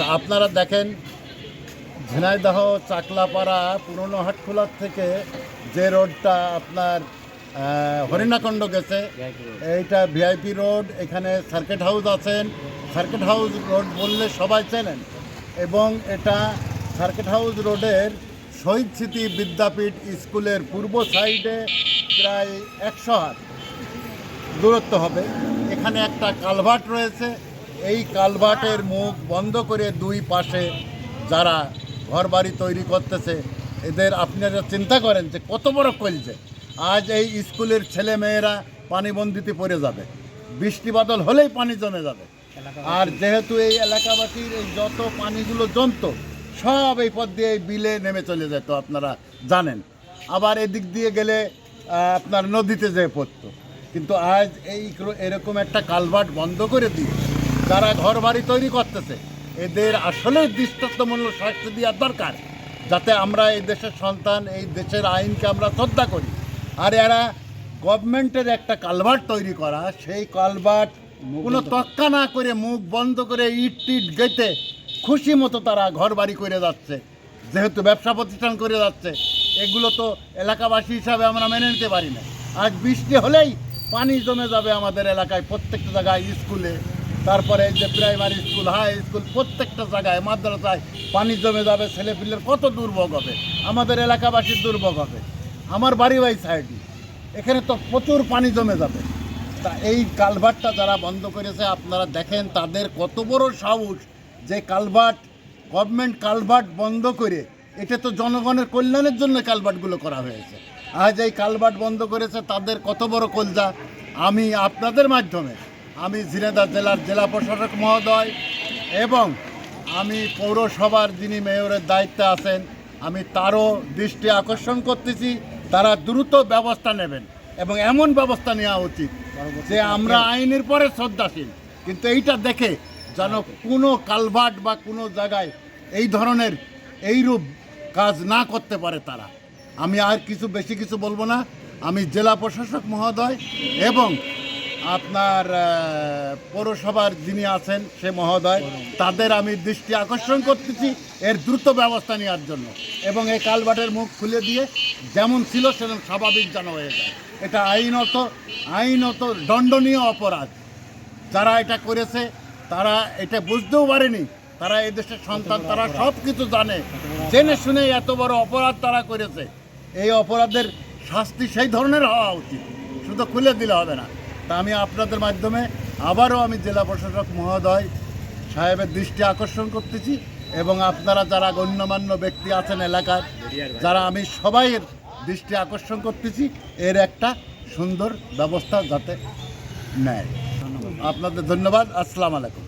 আচ্ছা আপনারা দেখেন, ঝিনাইদহ, চাকলাপাড়া, পুরনো হাটখোলার থেকে যে রোডটা আপনার হরিণাকণ্ড গেছে, এইটা ভিআইপি রোড, এখানে সার্কিট হাউস আছেন। সার্কিট হাউস রোড বললে সবাই চেনেন এবং এটা সার্কিট হাউস রোডের শহীদ স্মৃতি বিদ্যাপীঠ স্কুলের পূর্ব সাইডে প্রায় একশো হাত দূরত্ব হবে। এখানে একটা কালভার্ট রয়েছে এই কালভার্টের মুখ বন্ধ করে দুই পাশে যারা ঘরবাড়ি তৈরি করতেছে, এদের আপনারা চিন্তা করেন যে কত বড় কলছে আজ এই স্কুলের ছেলে মেয়েরা পানিবন্দিতে পড়ে যাবে। বৃষ্টি বাদল হলেই পানি জমে যাবে। আর যেহেতু এই এলাকাবাসীর এই যত পানিগুলো জমতো, সব এই পথ দিয়ে বিলে নেমে চলে যেত, আপনারা জানেন। আবার এদিক দিয়ে গেলে আপনার নদীতে যেয়ে পড়তো। কিন্তু আজ এই এরকম একটা কালভার্ট বন্ধ করে দিয়ে যারা ঘর বাড়ি তৈরি করতেছে এদের আসলে দৃষ্টান্তমূলক শাস্তি দেওয়ার দরকার যাতে আমরা এই দেশের সন্তান এই দেশের আইনকে আমরা শ্রদ্ধা করি। আর এরা গভর্নমেন্টের একটা কালভার্ট তৈরি করা সেই কালভার্ট কোনো তক্কা না করে মুখ বন্ধ করে ইট টিট গেতে খুশি মতো তারা ঘর বাড়ি করে যাচ্ছে যেহেতু ব্যবসা প্রতিষ্ঠান করে যাচ্ছে। এগুলো তো এলাকাবাসী হিসাবে আমরা মেনে নিতে পারি না। আজ বৃষ্টি হলেই পানি জমে যাবে আমাদের এলাকায় প্রত্যেকটা জায়গায় স্কুলে তারপরে যে প্রাইমারি স্কুল হাই স্কুল প্রত্যেকটা জায়গায়, মাদ্রাসায় পানি জমে যাবে ছেলেপিলের কত দুর্ভোগ হবে, আমাদের এলাকাবাসীর দুর্ভোগ হবে, আমার বাড়ি বাই সাইডে, এখানে তো প্রচুর পানি জমে যাবে। তা এই কালভার্টটা যারা বন্ধ করেছে, আপনারা দেখেন তাদের কত বড় সাহস যে কালভার্ট গভর্নমেন্ট কালভার্ট বন্ধ করে, এটা তো জনগণের কল্যাণের জন্য কালভার্টগুলো করা হয়েছে। আজ এই কালভার্ট বন্ধ করেছে, তাদের কত বড় কলজা, আমি আপনাদের মাধ্যমে আমি ঝিনাইদহ জেলার জেলা প্রশাসক মহোদয় এবং আমি পৌরসভার যিনি মেয়রের দায়িত্বে আছেন, আমি তারও দৃষ্টি আকর্ষণ করতেছি, তারা দ্রুত ব্যবস্থা নেবেন এবং এমন ব্যবস্থা নেওয়া উচিত যে আমরা আইনের পরে শ্রদ্ধাশীল। কিন্তু এইটা দেখে যেন কোনো কালভার্ট বা কোনো জায়গায় এই ধরনের এইরূপ কাজ না করতে পারে তারা। আমি আর কিছু, বেশি কিছু বলব না। আমি জেলা প্রশাসক মহোদয় এবং আপনার পৌরসভার যিনি আছেন সে মহোদয়, তাদের আমি দৃষ্টি আকর্ষণ করতেছি এর দ্রুত ব্যবস্থা নেওয়ার জন্য। এবং এই কালভার্টের মুখ খুলে দিয়ে যেমন ছিল সেরকম স্বাভাবিক যেন হয়ে যায়। এটা আইনত আইনত দণ্ডনীয় অপরাধ। যারা এটা করেছে, তারা এটা বুঝতেও পারেনি। তারা এই দেশের সন্তান, তারা সব কিছু জানে। জেনে শুনে এত বড় অপরাধ তারা করেছে। এই অপরাধের শাস্তি সেই ধরনের হওয়া উচিত। শুধু খুলে দিলে হবে না। তা আমি আপনাদের মাধ্যমে আবারও আমি জেলা প্রশাসক মহোদয় সাহেবের দৃষ্টি আকর্ষণ করতেছি এবং আপনারা যারা গণ্যমান্য ব্যক্তি আছেন এলাকার, যারা আমি সবাইয়ের দৃষ্টি আকর্ষণ করতেছি, এর একটা সুন্দর ব্যবস্থা যাতে নেয়। আপনাদের ধন্যবাদ। আসসালামু আলাইকুম।